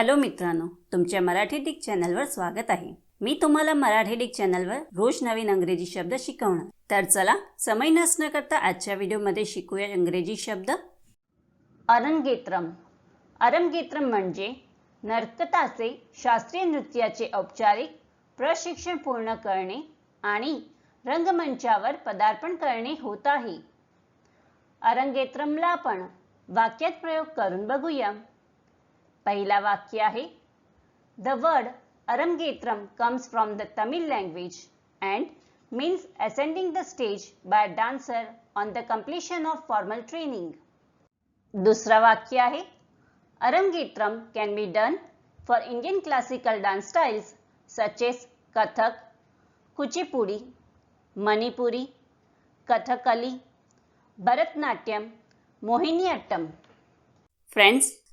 Hello मित्रांनो तुमच्या Marathi Dick चॅनलवर स्वागत आहे. मी तुम्हाला मराठी डिक चॅनलवर रोज नवीन अंग्रेजी शब्द शिकवणार. तर चला समय नसणं करता आजच्या व्हिडिओमध्ये शिकूया इंग्रजी शब्द. अरंगेत्रम. अरंगेत्रम म्हणजे नर्तकाचे शास्त्रीय नृत्याचे औपचारिक प्रशिक्षण पूर्ण करणे आणि रंगमंचावर पदार्पण करणे होत आहे. अरंगेत्रमला आपण वाक्यात प्रयोग करून बघूया. पहिला वाक्य आहे. The word arangetram comes from the Tamil language and means ascending the stage by dancer on the completion of formal training दुसरा वाक्य आहे. Arangetram can be done for Indian classical dance styles such as Kathak Kuchipudi Manipuri Kathakali Bharatanatyam Mohiniyattam friends